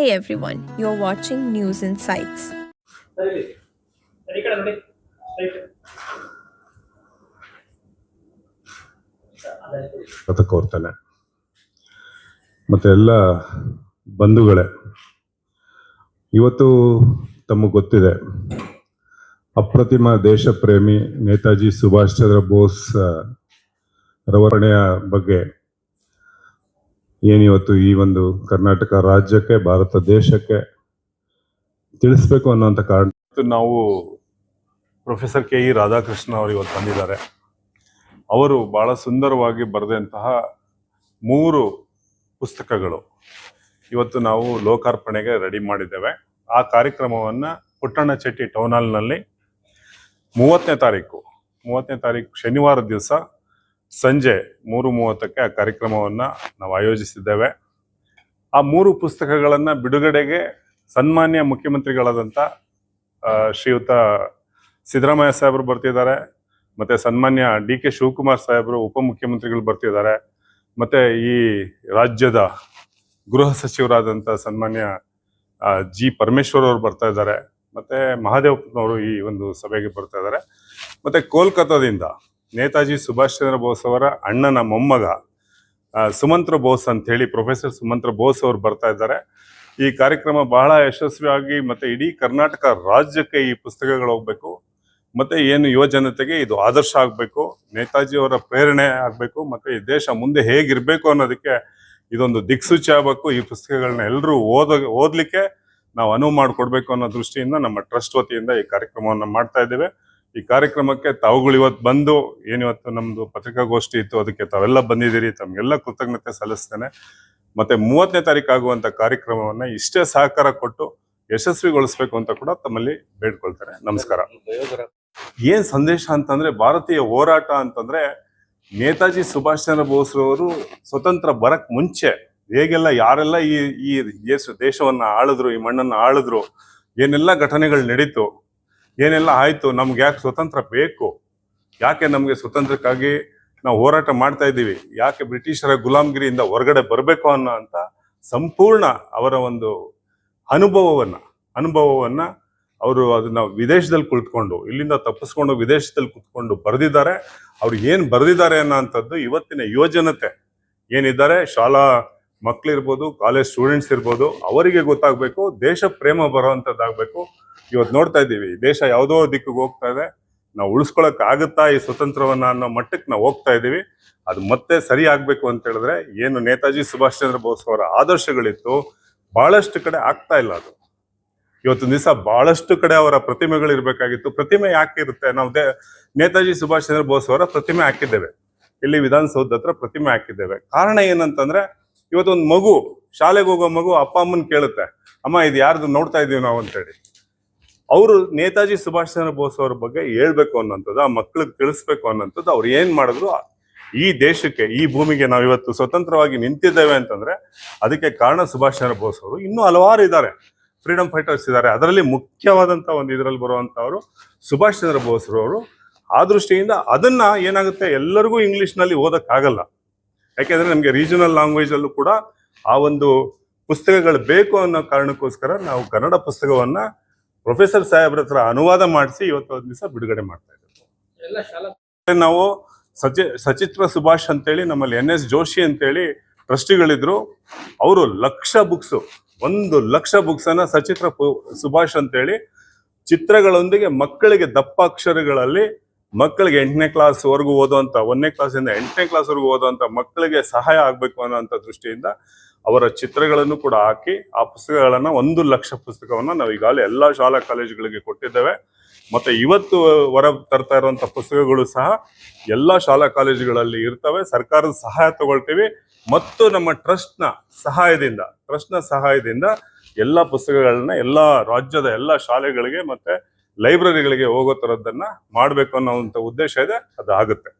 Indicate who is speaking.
Speaker 1: Hey everyone, you're watching News Insights.
Speaker 2: ಕೋರ್ತಾನೆ ಮತ್ತೆ ಎಲ್ಲ ಬಂಧುಗಳೇ ಇವತ್ತು ತಮಗೆ ಗೊತ್ತಿದೆ ಅಪ್ರತಿಮ ದೇಶ ಪ್ರೇಮಿ ನೇತಾಜಿ ಸುಭಾಷ್ ಚಂದ್ರ ಬೋಸ್ ರವರಣೆಯ ಬಗ್ಗೆ. ಏನಿವತ್ತು ಈ ಒಂದು ಕರ್ನಾಟಕ ರಾಜ್ಯಕ್ಕೆ, ಭಾರತ ದೇಶಕ್ಕೆ ತಿಳಿಸ್ಬೇಕು ಅನ್ನೋಂಥ ಕಾರಣ? ನಾವು ಪ್ರೊಫೆಸರ್ ಕೆ ಇ ರಾಧಾಕೃಷ್ಣ ಅವರು ಇವತ್ತು ಬಂದಿದ್ದಾರೆ. ಅವರು ಬಹಳ ಸುಂದರವಾಗಿ ಬರೆದಂತಹ ಮೂರು ಪುಸ್ತಕಗಳು ಇವತ್ತು ನಾವು ಲೋಕಾರ್ಪಣೆಗೆ ರೆಡಿ ಮಾಡಿದ್ದೇವೆ. ಆ ಕಾರ್ಯಕ್ರಮವನ್ನು ಪುಟ್ಟಣ್ಣ ಚೆಟ್ಟಿ ಟೌನ್ ಹಾಲ್ನಲ್ಲಿ ಮೂವತ್ತನೇ ತಾರೀಕು ಮೂವತ್ತನೇ ತಾರೀಕು ಶನಿವಾರ ದಿವಸ ಸಂಜೆ ಮೂರು ಮೂವತ್ತಕ್ಕೆ ಆ ಕಾರ್ಯಕ್ರಮವನ್ನು ನಾವು ಆಯೋಜಿಸಿದ್ದೇವೆ. ಆ ಮೂರು ಪುಸ್ತಕಗಳನ್ನು ಬಿಡುಗಡೆಗೆ ಸನ್ಮಾನ್ಯ ಮುಖ್ಯಮಂತ್ರಿಗಳಾದಂಥ ಶ್ರೀಯುತ ಸಿದ್ದರಾಮಯ್ಯ ಸಾಹೇಬರು ಬರ್ತಿದ್ದಾರೆ. ಮತ್ತು ಸನ್ಮಾನ್ಯ ಡಿ ಕೆ ಶಿವಕುಮಾರ್ ಸಾಹೇಬರು ಉಪಮುಖ್ಯಮಂತ್ರಿಗಳು ಬರ್ತಿದ್ದಾರೆ. ಮತ್ತು ಈ ರಾಜ್ಯದ ಗೃಹ ಸಚಿವರಾದಂಥ ಸನ್ಮಾನ್ಯ ಜಿ ಪರಮೇಶ್ವರ್ ಅವರು ಬರ್ತಾ ಇದ್ದಾರೆ. ಮತ್ತು ಮಹಾದೇವಪ್ಪನವರು ಈ ಒಂದು ಸಭೆಗೆ ಬರ್ತಾ ಇದ್ದಾರೆ. ಮತ್ತು ಕೋಲ್ಕತ್ತಾದಿಂದ ನೇತಾಜಿ ಸುಭಾಷ್ ಚಂದ್ರ ಬೋಸ್ ಅವರ ಅಣ್ಣನ ಮೊಮ್ಮಗ ಸುಮಂತ್ರ ಬೋಸ್ ಅಂತ ಹೇಳಿ ಪ್ರೊಫೆಸರ್ ಸುಮಂತ್ರ ಬೋಸ್ ಅವರು ಬರ್ತಾ ಇದ್ದಾರೆ. ಈ ಕಾರ್ಯಕ್ರಮ ಬಹಳ ಯಶಸ್ವಿಯಾಗಿ ಮತ್ತೆ ಇಡೀ ಕರ್ನಾಟಕ ರಾಜ್ಯಕ್ಕೆ ಈ ಪುಸ್ತಕಗಳು ಹೋಗ್ಬೇಕು. ಮತ್ತೆ ಏನು ಯುವ ಜನತೆಗೆ ಇದು ಆದರ್ಶ ಆಗಬೇಕು, ನೇತಾಜಿ ಅವರ ಪ್ರೇರಣೆ ಆಗಬೇಕು, ಮತ್ತೆ ಈ ದೇಶ ಮುಂದೆ ಹೇಗಿರಬೇಕು ಅನ್ನೋದಕ್ಕೆ ಇದೊಂದು ದಿಕ್ಸೂಚಿ ಆಗಬೇಕು. ಈ ಪುಸ್ತಕಗಳನ್ನ ಎಲ್ಲರೂ ಓದ, ಓದ್ಲಿಕ್ಕೆ ನಾವು ಅನುವು ಮಾಡಿಕೊಡ್ಬೇಕು ಅನ್ನೋ ದೃಷ್ಟಿಯಿಂದ ನಮ್ಮ ಟ್ರಸ್ಟ್ ವತಿಯಿಂದ ಈ ಕಾರ್ಯಕ್ರಮವನ್ನು ಮಾಡ್ತಾ ಇದ್ದೇವೆ. ಈ ಕಾರ್ಯಕ್ರಮಕ್ಕೆ ತಾವುಗಳು ಇವತ್ತು ಬಂದು ಏನಿವತ್ತು ನಮ್ದು ಪತ್ರಿಕಾಗೋಷ್ಠಿ ಇತ್ತು, ಅದಕ್ಕೆ ತಾವೆಲ್ಲ ಬಂದಿದ್ದೀರಿ, ತಮಗೆಲ್ಲ ಕೃತಜ್ಞತೆ ಸಲ್ಲಿಸ್ತೇನೆ. ಮತ್ತೆ ಮೂವತ್ತನೇ ತಾರೀಕು ಆಗುವಂತ ಕಾರ್ಯಕ್ರಮವನ್ನ ಇಷ್ಟೇ ಸಹಕಾರ ಕೊಟ್ಟು ಯಶಸ್ವಿಗೊಳಿಸ್ಬೇಕು ಅಂತ ಕೂಡ ತಮ್ಮಲ್ಲಿ ಬೇಡ್ಕೊಳ್ತಾರೆ. ನಮಸ್ಕಾರ. ಏನ್ ಸಂದೇಶ ಅಂತಂದ್ರೆ, ಭಾರತೀಯ ಹೋರಾಟ ಅಂತಂದ್ರೆ, ನೇತಾಜಿ ಸುಭಾಷ್ ಚಂದ್ರ ಬೋಸ್ರವರು ಸ್ವತಂತ್ರ ಬರಕ್ ಮುಂಚೆ ಹೇಗೆಲ್ಲ ಯಾರೆಲ್ಲ ಈ ಈ ದೇಶ, ದೇಶವನ್ನ ಆಳಿದ್ರು, ಈ ಮಣ್ಣನ್ನ ಆಳಿದ್ರು, ಏನೆಲ್ಲ ಘಟನೆಗಳು ನಡೀತು ಏನೆಲ್ಲ ಆಯ್ತು, ನಮ್ಗೆ ಯಾಕೆ ಸ್ವತಂತ್ರ ಬೇಕು? ಯಾಕೆ ನಮಗೆ ಸ್ವತಂತ್ರಕ್ಕಾಗಿ ನಾವು ಹೋರಾಟ ಮಾಡ್ತಾ ಇದ್ದೀವಿ? ಯಾಕೆ ಬ್ರಿಟಿಷರ ಗುಲಾಮಗಿರಿಯಿಂದ ಹೊರಗಡೆ ಬರಬೇಕು ಅನ್ನೋ ಅಂತ ಸಂಪೂರ್ಣ ಅವರ ಒಂದು ಅನುಭವವನ್ನು ಅನುಭವವನ್ನು ಅವರು ಅದನ್ನ ವಿದೇಶದಲ್ಲಿ ಕುಳಿತುಕೊಂಡು, ಇಲ್ಲಿಂದ ತಪ್ಪಿಸ್ಕೊಂಡು ವಿದೇಶದಲ್ಲಿ ಕುತ್ಕೊಂಡು ಬರೆದಿದ್ದಾರೆ. ಅವ್ರು ಏನು ಬರೆದಿದ್ದಾರೆ ಅನ್ನೋಂಥದ್ದು ಇವತ್ತಿನ ಯುವಜನತೆ ಏನಿದ್ದಾರೆ? ಶಾಲಾ ಮಕ್ಳಿರ್ಬೋದು ಕಾಲೇಜ್ ಸ್ಟೂಡೆಂಟ್ಸ್ ಇರ್ಬೋದು, ಅವರಿಗೆ ಗೊತ್ತಾಗಬೇಕು, ದೇಶ ಪ್ರೇಮ ಬರೋವಂಥದ್ದಾಗಬೇಕು ಇವತ್ತು ನೋಡ್ತಾ ಇದ್ದೀವಿ ದೇಶ ಯಾವುದೋ ದಿಕ್ಕಿಗೆ ಹೋಗ್ತಾ ಇದೆ. ನಾವು ಉಳಿಸ್ಕೊಳಕ್ಕಾಗುತ್ತಾ ಈ ಸ್ವತಂತ್ರವನ್ನ ಅನ್ನೋ ಮಟ್ಟಕ್ಕೆ ನಾವು ಹೋಗ್ತಾ ಇದ್ದೀವಿ. ಅದು ಮತ್ತೆ ಸರಿ ಆಗಬೇಕು ಅಂತ ಹೇಳಿದ್ರೆ, ಏನು ನೇತಾಜಿ ಸುಭಾಷ್ ಚಂದ್ರ ಬೋಸ್ ಅವರ ಆದರ್ಶಗಳಿತ್ತು, ಬಹಳಷ್ಟು ಕಡೆ ಆಗ್ತಾ ಇಲ್ಲ ಅದು. ಇವತ್ತು ದಿವಸ ಬಹಳಷ್ಟು ಕಡೆ ಅವರ ಪ್ರತಿಮೆಗಳು ಇರಬೇಕಾಗಿತ್ತು. ಪ್ರತಿಮೆ ಯಾಕೆ ಇರುತ್ತೆ? ನಾವು ನೇತಾಜಿ ಸುಭಾಷ್ ಚಂದ್ರ ಬೋಸ್ ಅವರ ಪ್ರತಿಮೆ ಹಾಕಿದ್ದೇವೆ. ಇಲ್ಲಿ ವಿಧಾನಸೌಧ ಹತ್ರ ಪ್ರತಿಮೆ ಹಾಕಿದ್ದೇವೆ. ಕಾರಣ ಏನಂತಂದ್ರೆ ಇವತ್ತೊಂದು ಮಗು, ಶಾಲೆಗೆ ಹೋಗೋ ಮಗು ಅಪ್ಪ ಅಮ್ಮನ ಕೇಳುತ್ತೆ, ಅಮ್ಮ, ಇದು ಯಾರ್ದು ನೋಡ್ತಾ ಇದೀವಿ ನಾವು? ಅಂತೇಳಿ. ಅವರು ನೇತಾಜಿ ಸುಭಾಷ್ ಚಂದ್ರ ಬೋಸ್ ಅವ್ರ ಬಗ್ಗೆ ಹೇಳ್ಬೇಕು ಅನ್ನೋಂಥದ್ದು, ಆ ಮಕ್ಳಿಗೆ ತಿಳಿಸ್ಬೇಕು ಅನ್ನೋಂಥದ್ದು, ಅವ್ರು ಏನ್ ಮಾಡಿದ್ರು, ಈ ದೇಶಕ್ಕೆ, ಈ ಭೂಮಿಗೆ ನಾವು ಇವತ್ತು ಸ್ವತಂತ್ರವಾಗಿ ನಿಂತಿದ್ದೇವೆ ಅಂತಂದ್ರೆ, ಅದಕ್ಕೆ ಕಾರಣ ಸುಭಾಷ್ ಚಂದ್ರ ಬೋಸ್ ಅವರು ಇನ್ನೂ ಹಲವಾರು ಇದ್ದಾರೆ. ಫ್ರೀಡಮ್ ಫೈಟರ್ಸ್ ಇದ್ದಾರೆ. ಅದರಲ್ಲಿ ಮುಖ್ಯವಾದಂತ ಒಂದು ಇದರಲ್ಲಿ ಬರುವಂಥವರು ಸುಭಾಷ್ ಚಂದ್ರ ಬೋಸ್ ಅವರು. ಆ ದೃಷ್ಟಿಯಿಂದ ಅದನ್ನ ಏನಾಗುತ್ತೆ, ಎಲ್ಲರಿಗೂ ಇಂಗ್ಲಿಷ್ನಲ್ಲಿ ಓದಕ್ಕಾಗಲ್ಲ. ಯಾಕೆಂದ್ರೆ ನಮಗೆ ರೀಜನಲ್ ಲ್ಯಾಂಗ್ವೇಜ್ ಅಲ್ಲೂ ಕೂಡ ಆ ಒಂದು ಪುಸ್ತಕಗಳು ಬೇಕು ಅನ್ನೋ ಕಾರಣಕ್ಕೋಸ್ಕರ ನಾವು ಕನ್ನಡ ಪುಸ್ತಕವನ್ನ ಪ್ರೊಫೆಸರ್ ಸಾಹೇಬ್ರ ಹತ್ರ ಅನುವಾದ ಮಾಡಿಸಿ ಇವತ್ತು ಒಂದು ದಿವಸ ಬಿಡುಗಡೆ ಮಾಡ್ತಾ ಇದ್ದೀವಿ. ನಾವು ಸಚಿ ಸಚಿತ್ರ ಸುಭಾಷ್ ಅಂತೇಳಿ ನಮ್ಮಲ್ಲಿ ಎನ್ ಎಸ್ ಜೋಶಿ ಅಂತೇಳಿ ಟ್ರಸ್ಟಿಗಳಿದ್ರು. ಅವರು ಲಕ್ಷ ಬುಕ್ಸ್ ಒಂದು ಲಕ್ಷ ಬುಕ್ಸ್ ಅನ್ನ ಸಚಿತ್ರ ಸುಭಾಷ್ ಅಂತೇಳಿ ಚಿತ್ರಗಳೊಂದಿಗೆ ಮಕ್ಕಳಿಗೆ ದಪ್ಪ ಅಕ್ಷರಗಳಲ್ಲಿ ಮಕ್ಕಳಿಗೆ ಎಂಟನೇ ಕ್ಲಾಸ್ ವರೆಗೂ ಓದುವಂತ, ಒಂದನೇ ಕ್ಲಾಸಿಂದ ಎಂಟನೇ ಕ್ಲಾಸ್ ವರೆಗೂ ಓದುವಂತ ಮಕ್ಕಳಿಗೆ ಸಹಾಯ ಆಗಬೇಕು ಅನ್ನೋಂಥ ದೃಷ್ಟಿಯಿಂದ ಅವರ ಚಿತ್ರಗಳನ್ನು ಕೂಡ ಹಾಕಿ, ಆ ಪುಸ್ತಕಗಳನ್ನು ಒಂದು ಲಕ್ಷ ಪುಸ್ತಕವನ್ನ ನಾವು ಈಗಾಗಲೇ ಎಲ್ಲಾ ಶಾಲಾ ಕಾಲೇಜುಗಳಿಗೆ ಕೊಟ್ಟಿದ್ದೇವೆ. ಮತ್ತೆ ಇವತ್ತು ಹೊರ ತರ್ತಾ ಇರುವಂಥ ಪುಸ್ತಕಗಳು ಸಹ ಎಲ್ಲಾ ಶಾಲಾ ಕಾಲೇಜುಗಳಲ್ಲಿ ಇರ್ತವೆ. ಸರ್ಕಾರದ ಸಹಾಯ ತಗೊಳ್ತೀವಿ. ಮತ್ತು ನಮ್ಮ ಟ್ರಸ್ಟ್ನ ಸಹಾಯದಿಂದ ಟ್ರಸ್ಟ್ನ ಸಹಾಯದಿಂದ ಎಲ್ಲಾ ಪುಸ್ತಕಗಳನ್ನ ಎಲ್ಲಾ ರಾಜ್ಯದ ಎಲ್ಲಾ ಶಾಲೆಗಳಿಗೆ ಮತ್ತೆ ಲೈಬ್ರರಿಗಳಿಗೆ ಹೋಗೋ ಥರದ್ದನ್ನು ಮಾಡ್ಬೇಕು ಅನ್ನೋ ಉದ್ದೇಶ ಇದೆ ಅದು ಆಗುತ್ತೆ